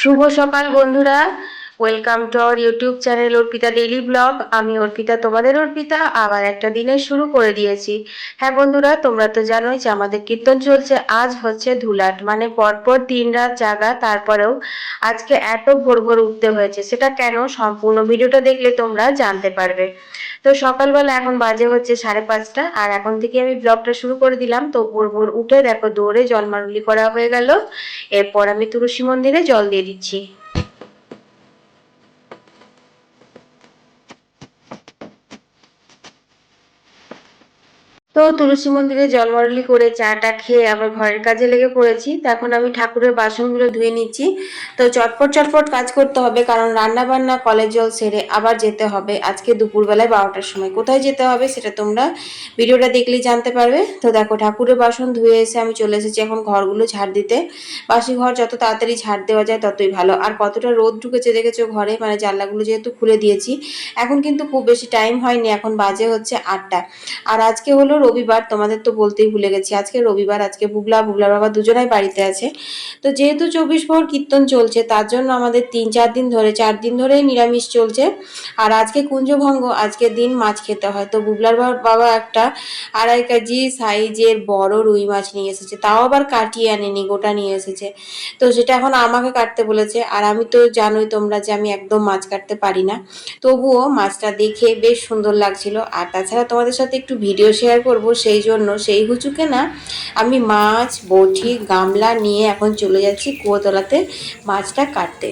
শুভ সকাল বন্ধুরা। Welcome to our YouTube channel Arpita daily blog আমি অর্পিতা, তোমাদের অর্পিতা, আবার একটা দিনে শুরু করে দিয়েছি। হ্যাঁ বন্ধুরা, তোমরা তো জানোই যে আমাদের কীর্তন চলছে। আজ হচ্ছে ধুলাট মানে পরপর দিন রাত জাগা, তারপরেও আজকে এত ভোর ভোর উঠতে হয়েছে। সেটা কেন? সম্পূর্ণ ভিডিওটা দেখলে তোমরা জানতে পারবে। তো সকালবেলা এখন বাজে হচ্ছে সাড়ে পাঁচটা, আর এখন থেকে আমি ব্লগটা শুরু করে দিলাম। তো ভোর ভোর উঠে দেখো দৌড়ে জলমারুলি করা হয়ে গেল। এরপর আমি তুলসী মন্দিরে জল দিয়ে দিচ্ছি। তো তুলসী মন্দিরে জলমারলি করে চাটা খেয়ে আবার ঘরের কাজে লেগে পড়েছি। তখন আমি ঠাকুরের বাসনগুলো ধুয়ে নিচ্ছি। তো চটপট চটপট কাজ করতে হবে কারণ রান্না বান্না কলের জল সেরে আবার যেতে হবে। আজকে দুপুরবেলায় বারোটার সময়। কোথায় যেতে হবে সেটা তোমরা ভিডিওটা দেখলেই জানতে পারবে। তো দেখো, ঠাকুরের বাসন ধুয়ে এসে আমি চলে এসেছি এখন ঘরগুলো ঝাড় দিতে। বাসি ঘর যত তাড়াতাড়ি ঝাড় দেওয়া যায় ততই ভালো। আর কতটা রোদ ঢুকেছে দেখেছ ঘরে? মানে জানলাগুলো যেহেতু খুলে দিয়েছি। এখন কিন্তু খুব বেশি টাইম হয়নি। এখন বাজে হচ্ছে আটটা। আর আজকে হলো রবিবার, তোমাদের তো বলতেই ভুলে গেছি, আজকে রবিবার, আজকে বুগলা বুগলার বাবা দুজনাই বাড়িতে আছে। তো যেহেতু চব্বিশ প্রহর কীর্তন চলছে, তার জন্য আমাদের তিন চার দিন ধরে, চার দিন ধরেই নিরামিষ চলছে। আর আজকে কুঞ্জভঙ্গ আজকের দিন মাছ খেতে হয়। তো বুগলার বাবা একটা আড়াই কেজি সাইজের বড় রুই মাছ নিয়ে এসেছে। তাও আবার কাটিয়ে আনেনি, গোটা নিয়ে এসেছে। তো সেটা এখন আমাকে কাটতে বলেছে। আর আমি তো জানোই তোমরা যে আমি একদম মাছ কাটতে পারি না। তবুও মাছটা দেখে বেশ সুন্দর লাগছিল। আর তাছাড়া তোমাদের সাথে একটু ভিডিও শেয়ার করব সেই জন্য। সেই হুচুকে না আমি মাছ, বটি, গামলা নিয়ে এখন চলে যাচ্ছি কুয়োতলাতে মাছটা কাটতে।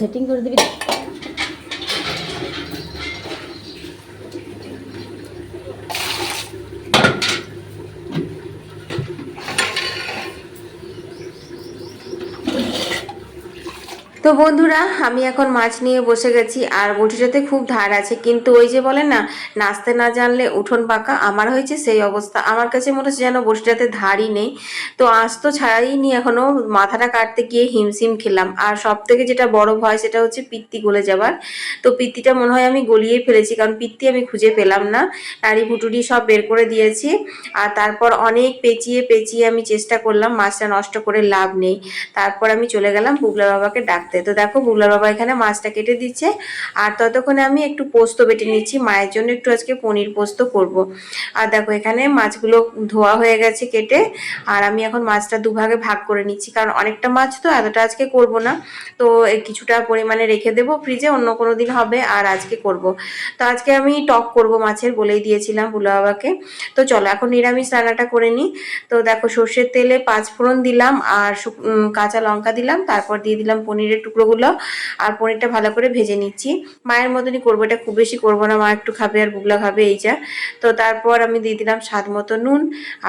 সেটিং করে দিবি। তো বন্ধুরা, আমি এখন মাছ নিয়ে বসে গেছি, আর বটিটাতে খুব ধার আছে, কিন্তু ওই যে বলে না, নাচতে না জানলে উঠোন পাকা, আমার হয়েছে সেই অবস্থা। আমার কাছে মনে হচ্ছে যেন বটিটাতে ধারই নেই। তো আজ তো ছাড়াই নি এখনও মাথাটা কাটতে গিয়ে হিমশিম খেলাম। আর সব থেকে যেটা বড় ভয়, সেটা হচ্ছে পিত্তি গলে যাবার। তো পিত্তিটা মনে হয় আমি গলিয়ে ফেলেছি, কারণ পিত্তি আমি খুঁজে পেলাম না। নাড়ি ভুটুরি সব বের করে দিয়েছি, আর তারপর অনেক পেঁচিয়ে পেঁচিয়ে আমি চেষ্টা করলাম, মাছটা নষ্ট করে লাভ নেই। তারপর আমি চলে গেলাম বুগলা বাবাকে ডাকতে তো দেখো বুগলার বাবা এখানে মাছটা কেটে দিচ্ছে। আর ততক্ষণে আমি একটু পোস্ত বেটে নিচ্ছি। মায়ের জন্য একটু আজকে পনির পোস্ত করব। আর দেখো, এখানে মাছগুলো ধোয়া হয়ে গেছে কেটে। আর আমি এখন মাছটা দুভাগে ভাগ করে নিচ্ছি। কারণ অনেকটা মাছ তো, এতটা আজকে করব না। তো কিছুটা পরিমাণে রেখে দেবো ফ্রিজে অন্য কোনো দিন হবে আর আজকে করব। তো আজকে আমি টক করব মাছের বলেই দিয়েছিলাম বুলা বাবাকে। তো চলো, এখন নিরামিষ রান্নাটা করে নিই। তো দেখো, সর্ষের তেলে পাঁচ ফোড়ন দিলাম আর কাঁচা লঙ্কা দিলাম। তারপর দিয়ে দিলাম পনিরের টুকরোগুলো আর পনিরটা ভালো করে ভেজে নিচ্ছি। মায়ের মতনই করব, এটা খুব বেশি করব না, মা একটু খাবে আর বুগলা খাবে, এই যা। তো তারপর আমি দিয়ে দিলাম স্বাদ মতো নুন,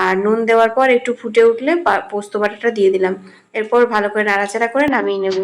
আর নুন দেওয়ার পর একটু ফুটে উঠলে পোস্ত বাটাটা দিয়ে দিলাম। এরপর ভালো করে নাড়াচাড়া করে নামিয়ে নেব।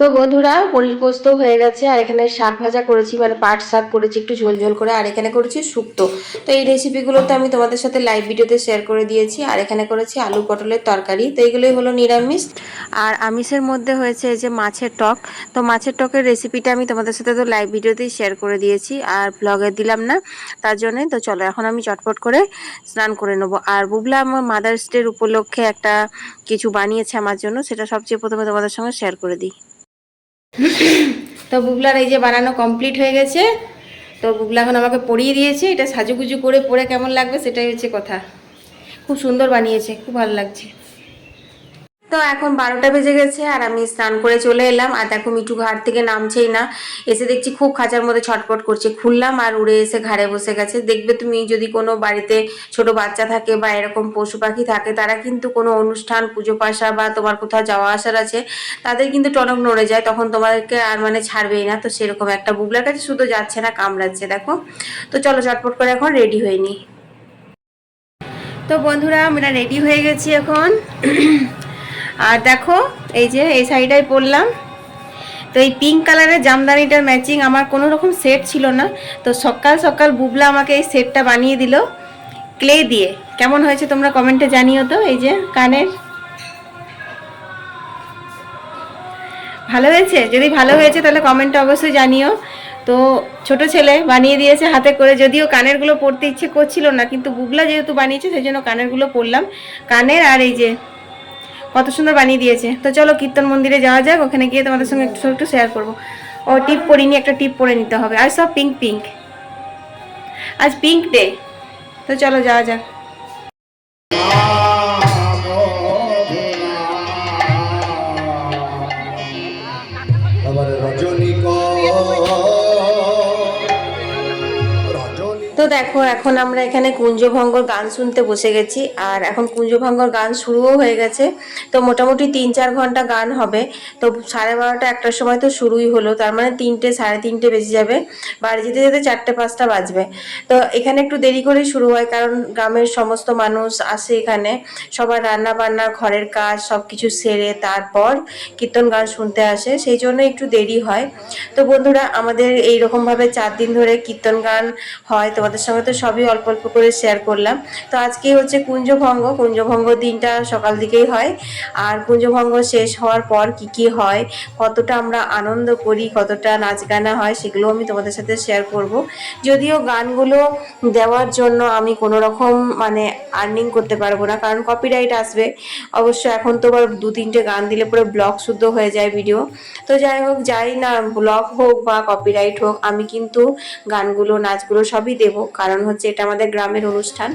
তো বন্ধুরা, পনির পোস্ত হয়ে গেছে, আর এখানে শাক ভাজা করেছি মানে পাট শাক করেছি, একটু ঝোল ঝোল করে, আর এখানে করেছি শুক্তো। তো এই রেসিপিগুলো তো আমি তোমাদের সাথে লাইভ ভিডিওতে শেয়ার করে দিয়েছি, আর এখানে করেছি আলু পটলের তরকারি। তো এইগুলোই হলো নিরামিষ। আর আমিষের মধ্যে হয়েছে যে মাছের টক। তো মাছের টকের রেসিপিটা আমি তোমাদের সাথে তো লাইভ ভিডিওতেই শেয়ার করে দিয়েছি, আর ব্লগে দিলাম না, তার জন্যে। তো চলো, এখন আমি চটপট করে স্নান করে নেব। আর বুবলা আমার মাদার্স ডের উপলক্ষে একটা কিছু বানিয়েছে আমার জন্য, সেটা সবচেয়ে প্রথমে তোমাদের সঙ্গে শেয়ার করে দিই। তো বুগলার এই যে বানানো কমপ্লিট হয়ে গেছে। তো বুগলা এখন আমাকে পরিয়ে দিয়েছে, এটা সাজুগুজু করে পরে কেমন লাগবে সেটাই হচ্ছে কথা। খুব সুন্দর বানিয়েছে, খুব ভালো লাগছে। তো এখন বারোটা বেজে গেছে আর আমি স্নান করে চলে এলাম। আর দেখো মিঠু ঘাট থেকে নামছেই না। এসে দেখছি খুব খাঁচার মধ্যে ছটপট করছে। খুললাম আর উড়ে এসে ঘাড়ে বসে গেছে। দেখবে তুমি যদি কোনো বাড়িতে ছোট বাচ্চা থাকে বা এরকম পশু পাখি থাকে, তারা কিন্তু কোনো অনুষ্ঠান, পুজো পাশা বা তোমার কোথাও যাওয়া আসার আছে, তাদের কিন্তু টনক নড়ে যায়। তখন তোমাদেরকে আর মানে ছাড়বেই না। তো সেরকম একটা বুবলার কাছে শুধু যাচ্ছে না, কামড়াচ্ছে, দেখো। তো চলো চটপট করে এখন রেডি হয়ে নি। তো বন্ধুরা, আমরা রেডি হয়ে গেছি এখন। আর দেখো, এই যে এই শাড়িটাই পরলাম। তো এই পিঙ্ক কালারের জামদানিটার ম্যাচিং আমার কোনো রকম সেট ছিল না। তো সকাল সকাল বুবলা আমাকে এই সেটটা বানিয়ে দিল ক্লে দিয়ে। কেমন হয়েছে তোমরা কমেন্টে জানিও তো, এই যে কানের। ভালো হয়েছে? যদি ভালো হয়েছে তাহলে কমেন্টে অবশ্যই জানিও। তো ছোট ছেলে বানিয়ে দিয়েছে হাতে করে, যদিও কানেরগুলো পরতে ইচ্ছে করছিল না, কিন্তু বুবলা যেহেতু বানিয়েছে সেই জন্য কানেরগুলো পরলাম। কানের আর এই যে কত সুন্দর বানিয়ে দিয়েছে। তো চলো কীর্তন মন্দিরে যাওয়া যাক, ওখানে গিয়ে তোমাদের সঙ্গে একটু একটু শেয়ার করব। ও টিপ পরিনি, একটা টিপ পরে নিতে হবে। আর সব পিঙ্ক পিঙ্ক আজ পিঙ্ক ডে তো চলো যাওয়া যাক। তো দেখো, এখন আমরা এখানে কুঞ্জভঙ্গর গান শুনতে বসে গেছি, আর এখন কুঞ্জভঙ্গর গান শুরুও হয়ে গেছে। তো মোটামুটি তিন চার ঘণ্টা গান হবে, তো সাড়ে বারোটা একটার সময় তো শুরুই হলো, তার মানে তিনটে, সাড়ে তিনটে বেজে যাবে, বাড়ি যেতে যেতে চারটে পাঁচটা বাজবে। তো এখানে একটু দেরি করে শুরু হয়, কারণ গ্রামের সমস্ত মানুষ আসে এখানে, সবার রান্না বান্না, ঘরের কাজ সব কিছু সেরে তারপর কীর্তন গান শুনতে আসে, সেই জন্য একটু দেরি হয়। তো বন্ধুরা, আমাদের এই রকমভাবে চার দিন ধরে কীর্তন গান হয় তোমাদের সঙ্গে তো সবই অল্প অল্প করে শেয়ার করলাম। তো আজকে হচ্ছে কুঞ্জভঙ্গ। কুঞ্জভঙ্গ দিনটা সকাল দিকেই হয়। আর কুঞ্জভঙ্গ শেষ হওয়ার পর কি কি হয়, কতটা আমরা আনন্দ করি, কতটা নাচ গানা হয় সেগুলো আমি তোমাদের সাথে শেয়ার করব। যদিও গানগুলো দেওয়ার জন্য আমি কোনো রকম মানে আর্নিং করতে পারব না, কারণ কপিরাইট আসবে। অবশ্য এখন তো আবার দু তিনটে গান দিলে পুরো ব্লগ শুদ্ধ হয়ে যায় ভিডিও তো যাই হোক, যাই না ব্লগ হোক বা কপিরাইট হোক, আমি কিন্তু গানগুলো, নাচগুলো সবই দেব। কারণ হচ্ছে এটা আমাদের গ্রামের অনুষ্ঠান।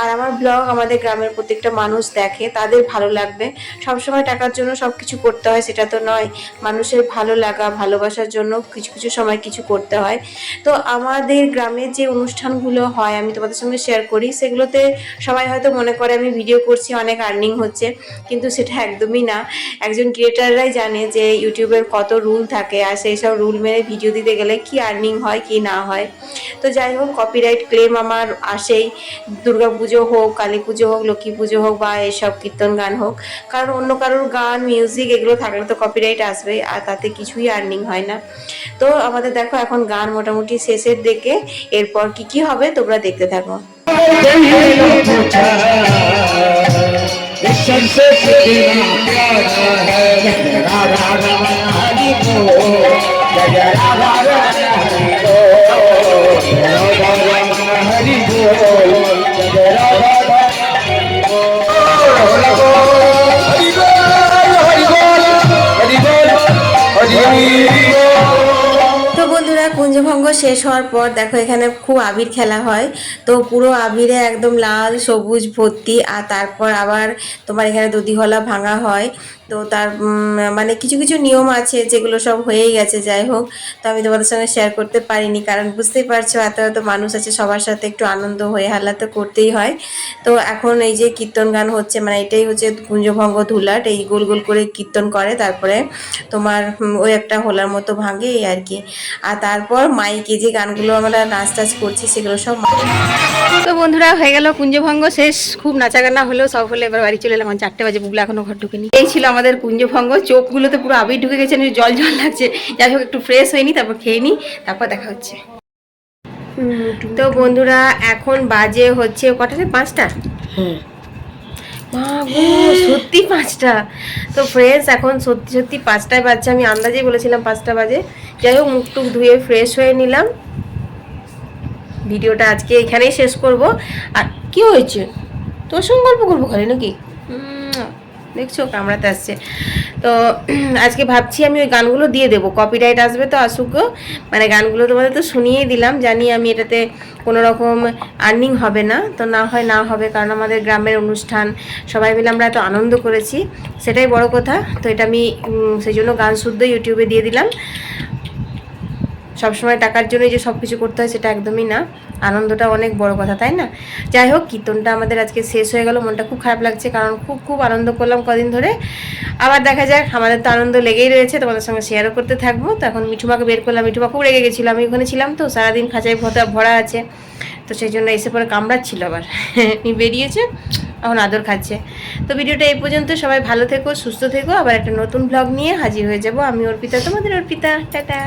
আর আমার ব্লগ আমাদের গ্রামের প্রত্যেকটা মানুষ দেখে, তাদের ভালো লাগবে। সবসময় টাকার জন্য সব কিছু করতে হয়, সেটা তো নয়। মানুষের ভালো লাগা, ভালোবাসার জন্য কিছু কিছু সময় কিছু করতে হয়। তো আমাদের গ্রামের যে অনুষ্ঠানগুলো হয়, আমি তোমাদের সঙ্গে শেয়ার করি, সেগুলোতে সবাই হয়তো মনে করে আমি ভিডিও করছি, অনেক আর্নিং হচ্ছে, কিন্তু সেটা একদমই না। একজন ক্রিয়েটাররাই জানে যে ইউটিউবের কত রুল থাকে, আর সেই সব রুল মেনে ভিডিও দিতে গেলে কি আর্নিং হয়, কি না হয়। তো যাই হোক কপিরাইট ক্লেম আমার আসেই। দুর্গা পুজো হোক, কালী পুজো হোক, লক্ষ্মী পুজো হোক বা এসব কীর্তন গান হোক। কারণ অন্য কারোর গান মিউজিক এগুলো থাকলে তো কপিরাইট আসবে আর তাতে কিছুই আর্নিং হয় না। তো আমাদের দেখো এখন গান মোটামুটি শেষের দিকে। এরপর কি কি হবে তোমরা দেখতে থাকো। কুঞ্জভঙ্গ শেষ হওয়ার পর দেখো এখানে খুব আবির খেলা হয়। তো পুরো আবিরে একদম লাল, সবুজ, ভর্তি, আর তারপর আবার তোমার এখানে দধিহলা ভাঙা হয়। তো তার মানে কিছু কিছু নিয়ম আছে যেগুলো সব হয়েই গেছে, যাই হোক। তো আমি তোমাদের সঙ্গে শেয়ার করতে পারিনি, কারণ বুঝতেই পারছ এত এত মানুষ আছে, সবার সাথে একটু আনন্দ হয়ে হাল্লা তো করতেই হয়। তো এখন এই যে কীর্তন গান হচ্ছে মানে এটাই হচ্ছে কুঞ্জভঙ্গ ধুলাট, এই গোল গোল করে কীর্তন করে, তারপরে তোমার ওই একটা হোলার মতো ভাঙে এই আর কি। আর তারপর মাইকে যে গানগুলো আমরা নাচ টাচ করছি, সেগুলো সব তো বন্ধুরা, হয়ে গেল কুঞ্জভঙ্গ শেষ। খুব নাচা গানা হলো সব হলে এবার বাড়ি চলে এলাম চারটে বাজে, বুবলা এখনও ঘর ঢুকেনি। এই ছিল আমাদের কুঞ্জভঙ্গ চোখগুলোতে পুরো আবির ঢুকে গেছে জল জল লাগছে। যাই হোক একটু ফ্রেশ হয়নি তারপর খেয়ে নি তারপর দেখা হচ্ছে। তো বন্ধুরা এখন বাজে হচ্ছে কটাতে পাঁচটা? মা গো সত্যি পাঁচটা। তো ফ্রেশ এখন সত্যি সত্যি পাঁচটায় বাজছে। আমি আন্দাজেই বলেছিলাম পাঁচটা বাজে। যাই হোক মুখ টুক ধুয়ে ফ্রেশ হয়ে নিলাম। ভিডিওটা আজকে এখানেই শেষ করব। আর কি হয়েছে? তোর সঙ্গে গল্প করব খালি নাকি? দেখছ? কামড়াতে আসছে। তো আজকে ভাবছি আমি ওই গানগুলো দিয়ে দেবো। কপিরাইট আসবে তো আসুক মানে গানগুলো তোমাদের তো শুনিয়েই দিলাম। জানি আমি এটাতে কোনো রকম আর্নিং হবে না। তো না হয় না হবে, কারণ আমাদের গ্রামের অনুষ্ঠান, সবাই মিলে আমরা এত আনন্দ করেছি। সেটাই বড় কথা। তো এটা আমি সেই জন্য গান শুদ্ধ ইউটিউবে দিয়ে দিলাম। সবসময় টাকার জন্য যে সব কিছু করতে হয় সেটা একদমই না। আনন্দটা অনেক বড় কথা, তাই না? যাই হোক, কীর্তনটা আমাদের আজকে শেষ হয়ে গেল। মনটা খুব খারাপ লাগছে কারণ খুব খুব আনন্দ করলাম কদিন ধরে। আবার দেখা যাক, আমাদের তো আনন্দ লেগেই রয়েছে। তোমাদের সঙ্গে শেয়ারও করতে থাকব। তো এখন মিঠুমাকে বের করলাম। মিঠুমা খুব রেগে গেছিল। আমি ওখানে ছিলাম তো, সারাদিন খাঁচায় ভরা ভরা আছে। তো সেই জন্য এসে পরে কামড়াচ্ছিল আবার। বেরিয়েছে, এখন আদর খাচ্ছে। তো ভিডিওটা এই পর্যন্ত। সবাই ভালো থেকো, সুস্থ থেকো। আবার একটা নতুন ব্লগ নিয়ে হাজির হয়ে যাব। আমি অর্পিতা, তোমাদের অর্পিতা। টাটা।